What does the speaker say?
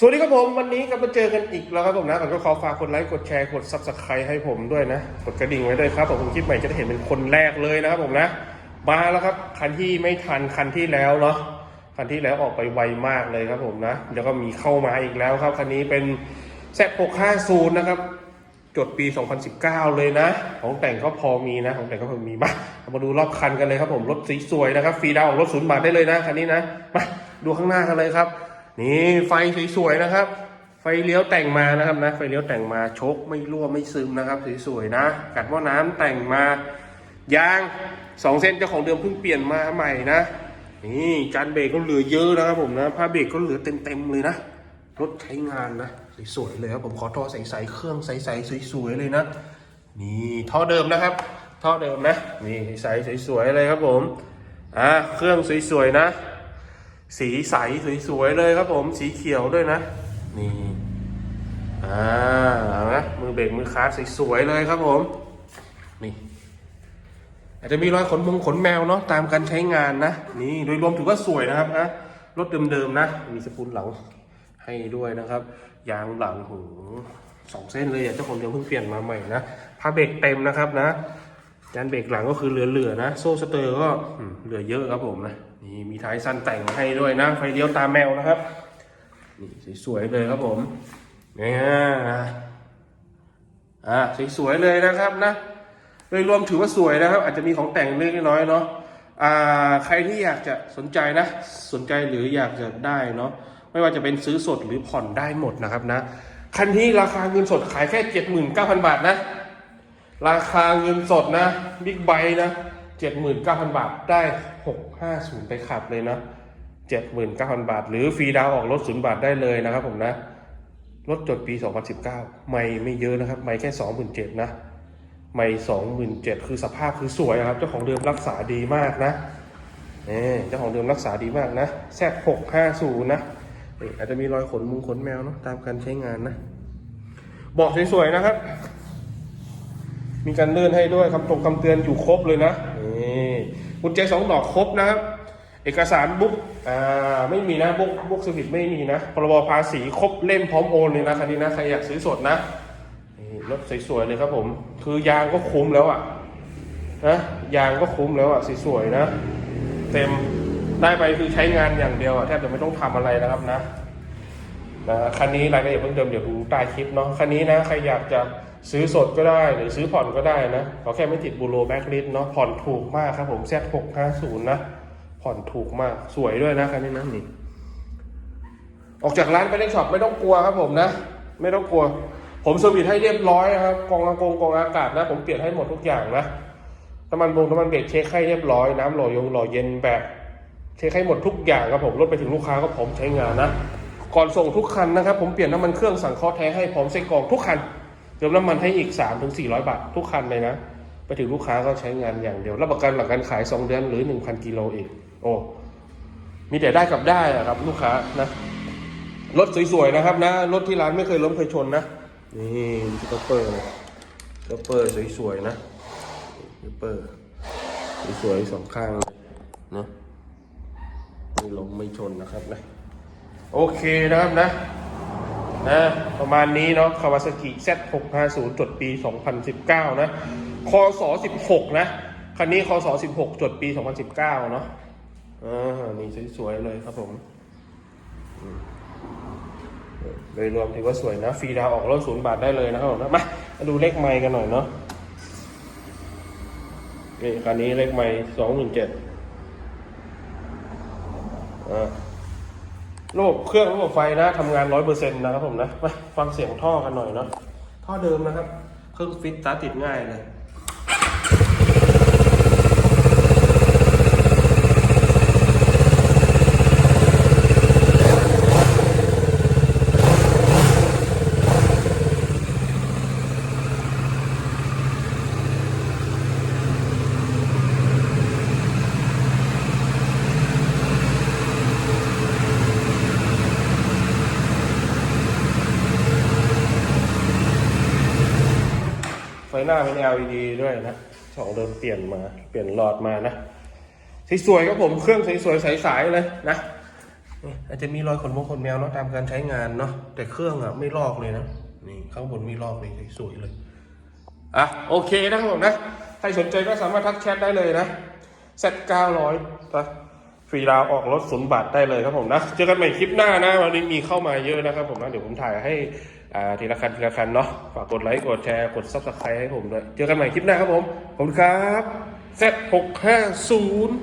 สวัสดีครับผมวันนี้ก็มาเจอกันอีกแล้วครับผมนะผมก็ขอฝากกดไลค์กดแชร์กดซับสไครต์ให้ผมด้วยนะ กดกระดิ่งไว้ด้วยครับผมคลิปใหม่จะได้เห็นเป็นคนแรกเลยนะครับผมนะ มาแล้วครับคันที่ไม่ทันคันที่แล้วเนาะคันที่แล้วออกไปไวมากเลยครับผมนะแล้วก็มีเข้ามาอีกแล้วครับคันนี้เป็นแซ650นะครับจดปี 2019 เลยนะ ของแต่งก็พอมีนะ ของแต่งก็พอมีมาเรามาดูรอบคันกันเลยครับผมรถสีสวยนะครับฟรีดาวน์รถศูนย์บาทได้เลยนะคันนี้นะมาดูข้างหน้ากันเลยครับ นี่ไฟสวยๆนะครับ ไฟเลี้ยวแต่งมานะครับนะ ไฟเลี้ยวแต่งมาชคไม่รั่วไม่ซึมนะครับสวยๆนะ กัดว่าน้ำแต่งมายางสองเส้นเจ้าของเดิมเพิ่งเปลี่ยนมาใหม่นะนี่จานเบรกก็เหลือเยอะนะครับผมนะผ้าเบรกก็เหลือเต็มๆเลยนะรถใช้งานนะสวยๆเลยครับผมขอท่อใสๆเครื่องใสๆสวยๆเลยนะนี่ท่อเดิมนะครับ ท่อเดิมนะนี่ใสๆสวยๆเลยครับผมอ่าเครื่องสวยๆนะ สีใสสวยๆเลยครับผมสีเขียวด้วยนะ นี่อ่านะมือเบรกมือคาร์สวยๆเลยครับผม นี่ อาจจะมีรอยขนมงขนแมวเนาะตามการใช้งานนะ นี่โดยรวมถือว่าสวยนะครับนะรถเดิมๆนะ มีสปูนหลังให้ด้วยนะครับ ยางหลังหูสองเส้นเลยเจ้าของเดิมเพิ่งเปลี่ยนมาใหม่นะผ้าเบรกเต็มนะครับนะ จานเบรกหลังก็คือเหลือๆนะ โซ่สเตอร์ก็เหลือเยอะครับผมนะนี่มีท้ายสั้นแต่งให้ด้วยนะ ไฟเลี้ยวตาแมวนะครับนี่สวยๆเลยครับผมเนี่ยอ่าสวยๆเลยนะครับนะโดยรวมถือว่าสวยนะครับ อาจจะมีของแต่งเล็กน้อยเนาะอ่าใครที่อยากจะสนใจนะ สนใจหรืออยากจะได้เนาะไม่ว่าจะเป็นซื้อสดหรือผ่อนได้หมดนะครับนะคันนี้ราคาเงินสดขายแค่เจ็ดหมื่นเก้าพันบาทนะ ราคาเงินสดนะบิ๊กไบนะเจ็ดหมื่นเก้าพันบาทได้หกห้าศูนย์ไปขับเลยนะเจ็ดหมื่นเก้าพันบาท หรือฟรีดาวออกรถศูนย์บาทได้เลยนะครับผมนะรถจดปี 2019 ไม่ไม่เยอะนะครับ ไม่แค่ 27,000นะไม่27,000คือสภาพคือสวยครับ เจ้าของเดิมรักษาดีมากนะนี่เจ้าของเดิมรักษาดีมากนะแซด650นะนี่อาจจะมีรอยขนมุงขนแมวเนาะตามการใช้งานนะบอกสวยๆนะครับ มีการเลื่อนให้ด้วยคำตรงคำเตือนอยู่ครบเลยนะนี่กุญแจสองดอกครบนะครับ เอกสารบุ๊กอ่าไม่มีนะบุ๊กบุ๊กสวิตไม่มีนะพรบภาษีครบเล่มพร้อมโอนเลยนะคันนี้นะใครอยากซื้อสดนะนี่รถสวยๆเลยครับผม คือยางก็คุ้มแล้วอะนะยางก็คุ้มแล้วอะสวยๆนะ เต็มได้ไปคือใช้งานอย่างเดียวอะแทบจะไม่ต้องทำอะไรนะครับนะ นะคันนี้รายละเอียดเพิ่มเติมเดี๋ยวดูใต้คลิปเนาะคันนี้นะใครอยากจะซื้อสดก็ได้หรือซื้อผ่อนก็ได้นะขอแค่ไม่ติดบูโรแบ็กลิสเนาะผ่อนถูกมากครับผมแซดหกห้าศูนย์นะผ่อนถูกมากสวยด้วยนะคันนี้นะนี่ออกจากร้านไปเล่นช็อปไม่ต้องกลัวครับผมนะ ไม่ต้องกลัว ผมเซอร์วิสให้เรียบร้อยนะครับกองอากงกองอากาศนะ ผมเปลี่ยนให้หมดทุกอย่างนะน้ำมันบงน้ำมันเบรกเช็คให้เรียบร้อยน้ำหล่อยงหล่อเย็นแบบเช็คให้หมดทุกอย่างครับผมรถไปถึงลูกค้าก็พร้อมใช้งานนะ ก่อนส่งทุกคันนะครับ ผมเปลี่ยนน้ำมันเครื่องสั่งเคอแท้ให้พร้อมใส่กล่องทุกคันเติมน้ำมันให้อีก3-400ถึง400 บาท ทุกคันเลยนะ ไปถึงลูกค้าก็ใช้งานอย่างเดียว รับประกันหลังการขาย 2 เดือนหรือ 1,000 กิโลอีกโอ้มีแต่ได้กับได้อะครับ ลูกค้านะรถสวยๆนะครับนะรถที่ร้านไม่เคยล้มเคยชนนะนี่สเปอร์สเปอร์สวยๆนะสเปอร์สวยๆสองข้างเลยนะไม่ล้มไม่ชนนะครับนะ โอเคนะครับนะนะประมาณนี้เนาะคาวาซากิ Z650 จดปี 2019 นะคศ16 นะ คันนี้คศ16 จดปี 2019 เนาะอ่านี่สวยๆเลยครับผมโดยรวมถือว่าสวยนะ ฟรีดาวออกรถศูนย์บาทได้เลยนะครับผมนะมาดูเลขไมค์กันหน่อยเนาะนี่คันนี้เลขไมค์27,000อ่า ระบบเครื่องระบบไฟนะทำงานร้อยเปอร์เซ็นต์นะครับผมนะ ฟังเสียงท่อกันหน่อยเนาะท่อเดิมนะครับ เครื่องฟิตสตาร์ติดง่ายเลย ไฟหน้าเป็น LED ด้วยนะสองเดิมเปลี่ยนมา เปลี่ยนหลอดมานะสวยๆครับผมเครื่องสวยๆใสๆเลยนะอาจจะมีรอยขนมงขนแมวเนาะตามการใช้งานเนาะแต่เครื่องอะไม่ลอกเลยนะนี่ข้างบนไม่ลอกเลยสวยๆเลยอะโอเคนะครับผมนะใครสนใจก็สามารถทักแชทได้เลยนะเซตเก้าร้อยนะฟรีดาวออกรถศูนย์บาทได้เลยครับผมนะ เจอกันใหม่คลิปหน้านะวันนี้มีเข้ามาเยอะนะครับผมนะ เดี๋ยวผมถ่ายให้ อ่าทีละคันทีละคันเนาะฝากกดไลค์กดแชร์กดซับสไครต์ให้ผมด้วยเจอกันใหม่คลิปหน้าครับผม ขอบคุณครับเซ็ตหกห้าศูนย์